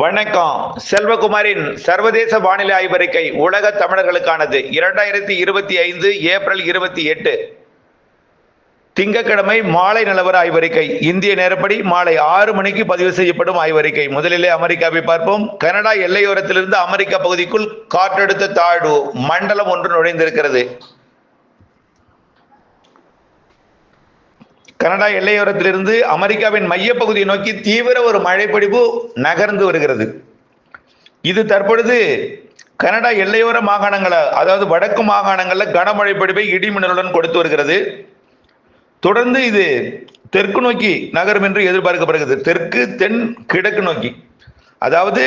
வணக்கம். செல்வகுமாரின் சர்வதேச வானிலை ஆய்வறிக்கை உலக தமிழர்களுக்கானது. இரண்டாயிரத்தி இருபத்தி ஐந்து ஏப்ரல் இருபத்தி எட்டு. திங்கட்கிழமை மாலை நிலவர ஆய்வறிக்கை. இந்திய நேரப்படி மாலை ஆறு மணிக்கு பதிவு செய்யப்படும் ஆய்வறிக்கை. முதலிலே அமெரிக்காவை பார்ப்போம். கனடா எல்லையோரத்திலிருந்து அமெரிக்கா பகுதிக்குள் காற்றழுத்த தாழ்வு மண்டலம் ஒன்று நுழைந்திருக்கிறது. கனடா எல்லையோரத்திலிருந்து அமெரிக்காவின் மையப்பகுதியை நோக்கி தீவிர ஒரு மழைப்பிடிப்பு நகர்ந்து வருகிறது. இது தற்பொழுது கனடா எல்லையோர மாகாணங்களை அதாவது வடக்கு மாகாணங்களில் கனமழை பிடிப்பை இடிமின்னலுடன் கொடுத்து வருகிறது. தொடர்ந்து இது தெற்கு நோக்கி நகரும் என்று எதிர்பார்க்கப்படுகிறது. தெற்கு தென் கிழக்கு நோக்கி. அதாவது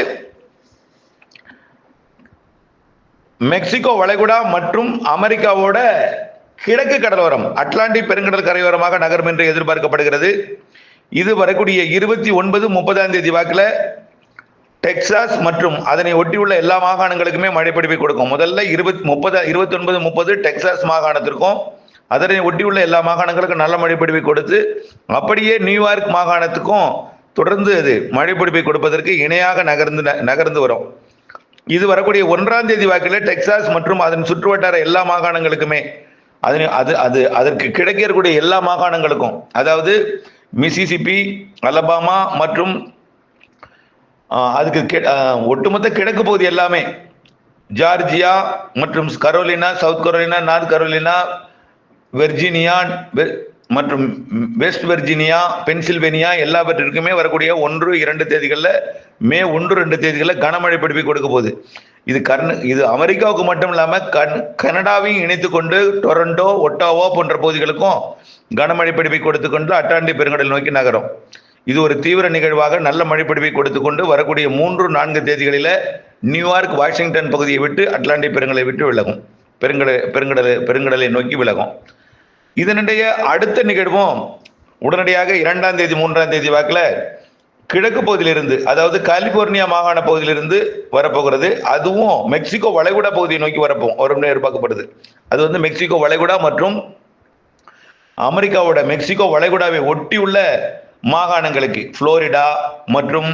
மெக்சிகோ வளைகுடா மற்றும் அமெரிக்காவோட கிழக்கு கடலோரம் அட்லாண்டிக் பெருங்கடல் கரையோரமாக நகரும் என்று எதிர்பார்க்கப்படுகிறது. இது வரக்கூடிய இருபத்தி ஒன்பது முப்பதாம் தேதி வாக்கில் டெக்சாஸ் மற்றும் அதனை ஒட்டியுள்ள எல்லா மாகாணங்களுக்குமே மழைப்பிடிப்பை கொடுக்கும். முதல்ல இருபத்தி முப்பது இருபத்தி ஒன்பது முப்பது டெக்சாஸ் மாகாணத்திற்கும் அதனை ஒட்டியுள்ள எல்லா மாகாணங்களுக்கும் நல்ல மழைப்பிடிப்பை கொடுத்து அப்படியே நியூயார்க் மாகாணத்துக்கும் தொடர்ந்து அது மழைப்பிடிப்பை கொடுப்பதற்கு இணையாக நகர்ந்து நகர்ந்து வரும். இது வரக்கூடிய ஒன்றாம் தேதி வாக்கில் டெக்சாஸ் மற்றும் அதன் சுற்றுவட்டார எல்லா மாகாணங்களுக்குமே அதனை அது அது அதற்கு கிடைக்க இருக்கக்கூடிய எல்லா மாகாணங்களுக்கும் அதாவது மிசிசிப்பி அலபாமா மற்றும் அதுக்கு ஒட்டுமொத்த கிழக்கு பகுதி எல்லாமே ஜார்ஜியா மற்றும் Carolina South Carolina North Carolina Virginia மற்றும் வெஸ்ட் வெர்ஜீனியா பென்சில்வேனியா எல்லாவற்றிற்குமே வரக்கூடிய ஒன்று இரண்டு தேதிகளில் மே ஒன்று ரெண்டு தேதிகளில் கனமழை பிடிப்பை கொடுக்க போகுது. இது கர்ண இது அமெரிக்காவுக்கு மட்டும் இல்லாமல் கன் கனடாவையும் இணைத்து கொண்டு டொரண்டோ ஒட்டாவோ போன்ற பகுதிகளுக்கும் கனமழை பிடிப்பை கொடுத்து கொண்டு அட்லாண்டிக் பெருங்கடல் நோக்கி நகரும். இது ஒரு தீவிர நிகழ்வாக நல்ல மழைப்பிடிப்பை கொடுத்து கொண்டு வரக்கூடிய மூன்று நான்கு தேதிகளில் நியூயார்க் வாஷிங்டன் பகுதியை விட்டு அட்லாண்டிக் பெருங்கலை விட்டு விலகும். பெருங்கட பெருங்கடல் பெருங்கடலை நோக்கி விலகும். இதனுடைய அடுத்த நிகழ்வும் உடனடியாக இரண்டாம் தேதி மூன்றாம் தேதி வாக்கில் கிழக்கு பகுதியிலிருந்து அதாவது கலிபோர்னியா மாகாண பகுதியிலிருந்து வரப்போகிறது. அதுவும் மெக்சிகோ வளைகுடா பகுதியை நோக்கி வரப்போம். வரும் எதிர்பார்க்கப்படுது. அது வந்து மெக்சிகோ வளைகுடா மற்றும் அமெரிக்காவோட மெக்சிகோ வளைகுடாவை ஒட்டியுள்ள மாகாணங்களுக்கு புளோரிடா மற்றும்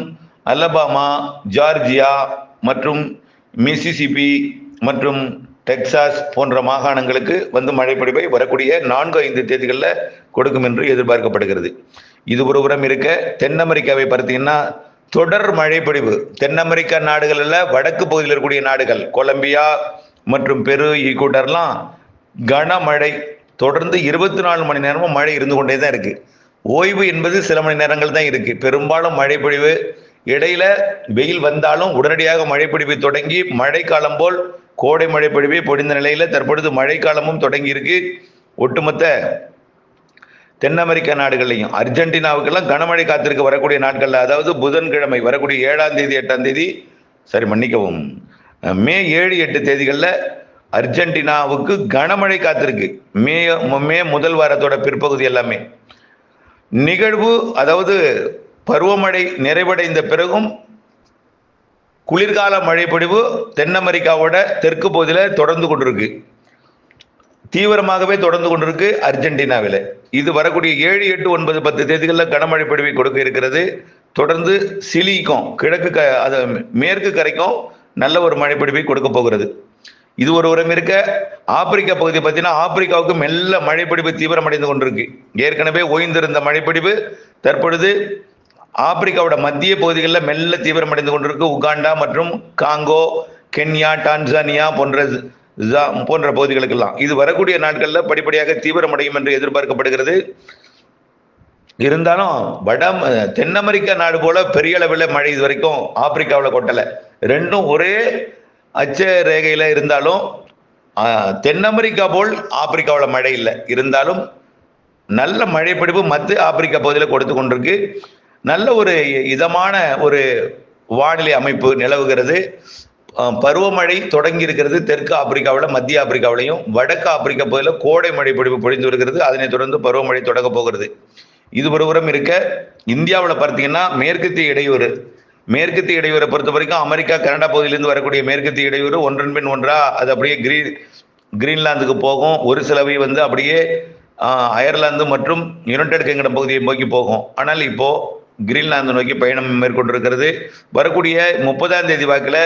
அலபாமா ஜார்ஜியா மற்றும் மிசிசிபி மற்றும் டெக்சாஸ் போன்ற மாகாணங்களுக்கு வந்து மழைப்பொழிவை வரக்கூடிய நான்கு ஐந்து தேதிகளில் கொடுக்கும் என்று எதிர்பார்க்கப்படுகிறது. இது ஒருபுறம் இருக்க. தென் அமெரிக்காவை பார்த்தீங்கன்னா தொடர் மழைப்பொழிவு. தென் அமெரிக்கா நாடுகளில் வடக்கு பகுதியில் இருக்கக்கூடிய நாடுகள் கொலம்பியா மற்றும் பெரு ஈக்கூட்டர்லாம் கனமழை. தொடர்ந்து இருபத்தி நாலு மணி நேரமும் மழை இருந்து கொண்டே தான் இருக்கு. ஓய்வு என்பது சில மணி நேரங்கள் தான் இருக்கு. பெரும்பாலும் மழைப்பொழிவு. இடையில வெயில் வந்தாலும் உடனடியாக மழைப்பொழிவு தொடங்கி மழைக்காலம் போல் கோடை மழைப்பொழிவை பொழிந்த நிலையில தற்பொழுது மழைக்காலமும் தொடங்கி இருக்கு. ஒட்டுமொத்த தென் அமெரிக்க நாடுகள்லையும் அர்ஜென்டினாவுக்கெல்லாம் கனமழை காத்திருக்க வரக்கூடிய நாட்களில் அதாவது புதன்கிழமை வரக்கூடிய ஏழாம் தேதி எட்டாம் தேதி சரி மன்னிக்கவும் மே ஏழு எட்டு தேதிகளில் அர்ஜென்டினாவுக்கு கனமழை காத்திருக்கு. மே மே முதல் வாரத்தோட பிற்பகுதி எல்லாமே. நிகழ்வு அதாவது பருவமழை நிறைவடைந்த பிறகும் குளிர்கால மழைப்பொழிவு தென் அமெரிக்காவோட தெற்கு பகுதியில் தொடர்ந்து கொண்டிருக்கு. தீவிரமாகவே தொடர்ந்து கொண்டிருக்கு அர்ஜென்டினாவில். இது வரக்கூடிய ஏழு எட்டு ஒன்பது பத்து தேதிகளில் கனமழை பொழிவை கொடுக்க இருக்கிறது. தொடர்ந்து சிலிக்கும் கிழக்கு க அது மேற்கு கரைக்கும் நல்ல ஒரு மழைப்பிடிப்பை கொடுக்க போகிறது. இது ஒரு உரம் இருக்க. ஆப்பிரிக்கா பகுதி பார்த்தீங்கன்னா ஆப்பிரிக்காவுக்கு மெல்ல மழைப்பிடிப்பு தீவிரமடைந்து கொண்டிருக்கு. ஏற்கனவே ஓய்ந்திருந்த மழைப்பிடிப்பு தற்பொழுது ஆப்பிரிக்காவோட மத்திய பகுதிகளில் மெல்ல தீவிரமடைந்து கொண்டிருக்கு. உகாண்டா மற்றும் காங்கோ கென்யா டான்சானியா போன்ற போன்ற பகுதிகளுக்கெல்லாம். இது வரக்கூடிய நாட்களில் படிப்படியாக தீவிரமடையும் என்று எதிர்பார்க்கப்படுகிறது. இருந்தாலும் வட தென் அமெரிக்கா நாடு போல பெரிய அளவில் மழை இது வரைக்கும் ஆப்பிரிக்காவில் கொட்டலை. ரெண்டும் ஒரே அச்ச ரேகையில் இருந்தாலும் தென் அமெரிக்கா போல் ஆப்பிரிக்காவில் மழை இல்லை. இருந்தாலும் நல்ல மழை பிடிப்பு மத்திய ஆப்பிரிக்கா பகுதியில் கொடுத்து கொண்டிருக்கு. நல்ல ஒரு இதமான ஒரு வானிலை அமைப்பு நிலவுகிறது. பருவமழை தொடங்கி இருக்கிறது தெற்கு ஆப்பிரிக்காவில் மத்திய ஆப்பிரிக்காவிலையும் வடக்கு ஆப்பிரிக்கா பகுதியில் கோடை மழை பொழிவு பொழிந்து வருகிறது. அதனைத் தொடர்ந்து பருவமழை தொடங்க போகிறது. இது ஒருபுறம் இருக்க இந்தியாவில் பார்த்தீங்கன்னா மேற்கத்திய இடையூறு. மேற்கத்திய இடையூரை பொறுத்த வரைக்கும் அமெரிக்கா கனடா பகுதியிலிருந்து வரக்கூடிய மேற்கத்திய இடையூறு ஒன்றன் பின் ஒன்றா அது அப்படியே கிரீன் கிரீன்லாந்துக்கு போகும். ஒரு சிலவை வந்து அப்படியே அயர்லாந்து மற்றும் யுனைடெட் கிங்டம் பகுதியை நோக்கி போகும். ஆனால் இப்போ கிரீன்லாந்து நோக்கி பயணம் மேற்கொண்டிருக்கிறது. வரக்கூடிய முப்பதாம் தேதி வாக்கில்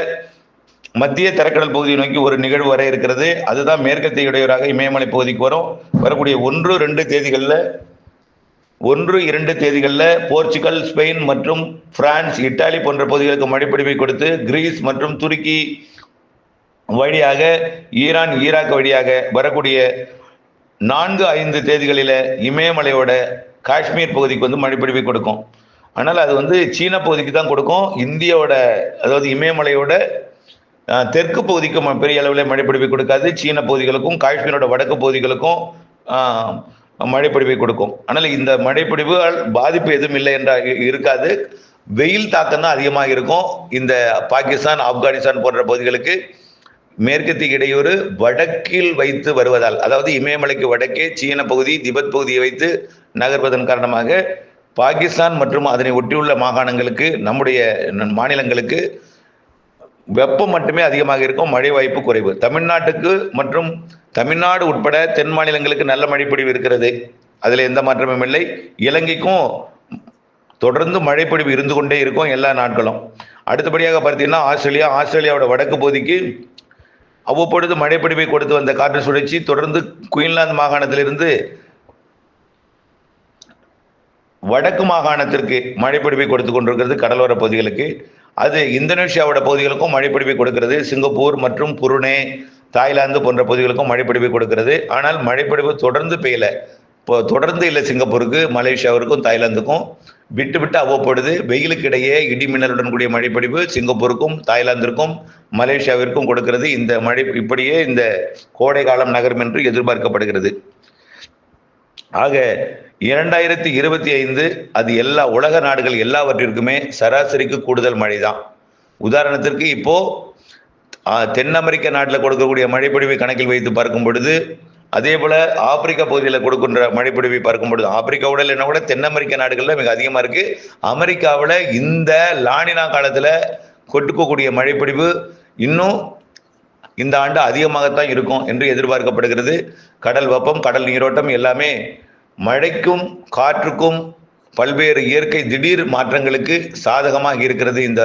மத்திய தரக்கடல் பகுதியை நோக்கி ஒரு நிகழ்வு வர இருக்கிறது. அதுதான் மேற்கத்திய இடையூறாக இமயமலை பகுதிக்கு வரும். வரக்கூடிய ஒன்று ரெண்டு தேதிகளில் ஒன்று இரண்டு தேதிகளில் போர்ச்சுகல் ஸ்பெயின் மற்றும் பிரான்ஸ் இத்தாலி போன்ற பகுதிகளுக்கு மழைப்பிடிப்பை கொடுத்து கிரீஸ் மற்றும் துருக்கி வழியாக ஈரான் ஈராக் வழியாக வரக்கூடிய நான்கு ஐந்து தேதிகளில் இமயமலையோட காஷ்மீர் பகுதிக்கு வந்து மழைப்பிடிப்பை கொடுக்கும். ஆனால் அது வந்து சீன பகுதிக்கு தான் கொடுக்கும். இந்தியாவோட அதாவது இமயமலையோட தெற்கு பகுதிக்கும் பெரிய அளவில் மழைப்பிடிப்பை கொடுக்காது. சீன பகுதிகளுக்கும் காஷ்மீரோட வடக்கு பகுதிகளுக்கும் மழைப்பிடிப்பை கொடுக்கும். ஆனால் இந்த மழைப்பிடிவுகள் பாதிப்பு எதுவும் இல்லை என்றால் இருக்காது. வெயில் தாக்கம் தான் அதிகமாக இருக்கும். இந்த பாகிஸ்தான் ஆப்கானிஸ்தான் போன்ற பகுதிகளுக்கு மேற்கத்திய இடையூறு வடக்கில் வைத்து வருவதால் அதாவது இமயமலைக்கு வடக்கே சீன பகுதி திபெத் பகுதியை வைத்து நகர்வதன் காரணமாக பாகிஸ்தான் மற்றும் அதனை ஒட்டியுள்ள மாகாணங்களுக்கு நம்முடைய மாநிலங்களுக்கு வெப்பம் மட்டுமே அதிகமாக இருக்கும் மழை வாய்ப்பு குறைவு. தமிழ்நாட்டுக்கு மற்றும் தமிழ்நாடு உட்பட தென் மாநிலங்களுக்கு நல்ல மழைப்பொழிவு இருக்கிறது. அதில் எந்த மாற்றமும் இல்லை. இலங்கைக்கும் தொடர்ந்து மழைப்பொழிவு இருந்து கொண்டே இருக்கும் எல்லா நாட்களும். அடுத்தபடியாக பார்த்தீங்கன்னா ஆஸ்திரேலியா ஆஸ்திரேலியாவோட வடக்கு பகுதிக்கு அவ்வப்பொழுது மழைப்பொழிவை கொடுத்து வந்த காற்று சுழற்சி தொடர்ந்து குயின்லாந்து மாகாணத்திலிருந்து வடக்கு மாகாணத்திற்கு மழைப்பொழிவை கொடுத்து கொண்டிருக்கிறது கடலோர பகுதிகளுக்கு. அது இந்தோனேஷியாவோட பகுதிகளுக்கும் மழைப்பிடிப்பை கொடுக்கிறது. சிங்கப்பூர் மற்றும் புருனே தாய்லாந்து போன்ற பகுதிகளுக்கும் மழைப்பிடிப்பை கொடுக்கிறது. ஆனால் மழைப்பிடிப்பு தொடர்ந்து பெய்யல. இப்போ தொடர்ந்து இல்லை சிங்கப்பூருக்கு மலேசியாவிற்கும் தாய்லாந்துக்கும். விட்டு விட்டு அவ்வப்படுது. வெயிலுக்கு இடையே இடி மின்னலுடன் கூடிய மழைப்பிடிப்பு சிங்கப்பூருக்கும் தாய்லாந்திற்கும் மலேசியாவிற்கும் கொடுக்கிறது. இந்த மழை இப்படியே இந்த கோடை காலம் நகரும் என்று எதிர்பார்க்கப்படுகிறது. ஆக இரண்டாயிரத்தி இருபத்தி ஐந்து அது எல்லா உலக நாடுகள் எல்லாவற்றிற்குமே சராசரிக்கு கூடுதல் மழை தான் உதாரணத்திற்கு இப்போ தென் அமெரிக்க நாட்டில் கொடுக்கக்கூடிய மழைப்பொழிவை கணக்கில் வைத்து பார்க்கும் பொழுது அதே போல ஆப்பிரிக்கா பகுதியில் கொடுக்கின்ற மழைப்பொழிவை பார்க்கும் பொழுது ஆப்பிரிக்காவோட என்ன கூட தென் அமெரிக்க நாடுகளில் மிக அதிகமாக இருக்கு. அமெரிக்காவில் இந்த லானினா காலத்தில் கொட்டுக்கக்கூடிய மழைப்பொழிவு இன்னும் இந்த ஆண்டு அதிகமாகத்தான் இருக்கும் என்று எதிர்பார்க்கப்படுகிறது. கடல் வெப்பம் கடல் நீரோட்டம் எல்லாமே மழைக்கும் காற்றுக்கும் பல்வேறு இயற்கை திடீர் மாற்றங்களுக்கு சாதகமாக இருக்கிறது. இந்த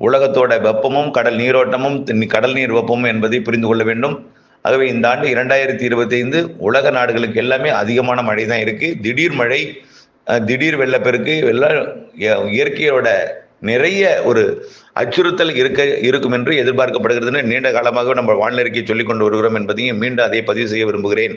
உலகத்தோட வெப்பமும் கடல் நீரோட்டமும் கடல் நீர் வெப்பமும் என்பதை புரிந்து கொள்ள வேண்டும். ஆகவே இந்த ஆண்டு இரண்டாயிரத்தி இருபத்தி ஐந்து உலக நாடுகளுக்கு எல்லாமே அதிகமான மழை தான் இருக்குது திடீர் மழை திடீர் வெள்ளப்பெருக்கு எல்லாம் இயற்கையோட நிறைய ஒரு அச்சுறுத்தல் இருக்க இருக்கும் என்று எதிர்பார்க்கப்படுகிறதுன்னு நீண்ட காலமாக நம்ம வானிலை சொல்லிக் கொண்டு வருகிறோம் என்பதையும் மீண்டும் அதை பதிவு செய்ய விரும்புகிறேன்.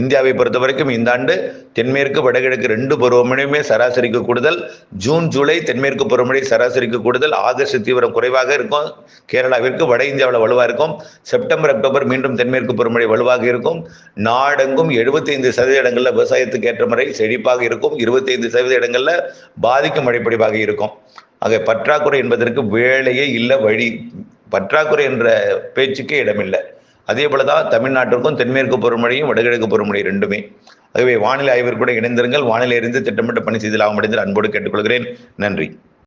இந்தியாவை பொறுத்த வரைக்கும் இந்த ஆண்டு தென்மேற்கு வடகிழக்கு ரெண்டு பருவமழையுமே சராசரிக்கு கூடுதல். ஜூன் ஜூலை தென்மேற்கு பருவமழை சராசரிக்கு கூடுதல். ஆகஸ்ட் தீவிரம் குறைவாக இருக்கும். கேரளாவிற்கு வட இந்தியாவில் வலுவாக இருக்கும். செப்டம்பர் அக்டோபர் மீண்டும் தென்மேற்கு பருவமழை வலுவாக இருக்கும். நாடெங்கும் எழுபத்தைந்து சதவீத இடங்களில் விவசாயத்துக்கு ஏற்ற முறை செழிப்பாக இருக்கும். இருபத்தைந்து சதவீத இடங்களில் பாதிக்கும் மழைப்படிவாக இருக்கும். ஆக பற்றாக்குறை என்பதற்கு வேலையே இல்லை வழி. பற்றாக்குறை என்ற பேச்சுக்கே இடமில்லை. அதே போல தான் தமிழ்நாட்டிற்கும் தென்மேற்கு பருவமழையும் வடகிழக்கு பருவமழை ரெண்டுமே ஆகவே வானிலை ஆய்விற்கு கூட இணைந்திருங்கள். வானிலை இருந்து திட்டமிட்ட பணி செய்து லாபம் அடைந்து அன்போடு கேட்டுக்கொள்கிறேன். நன்றி.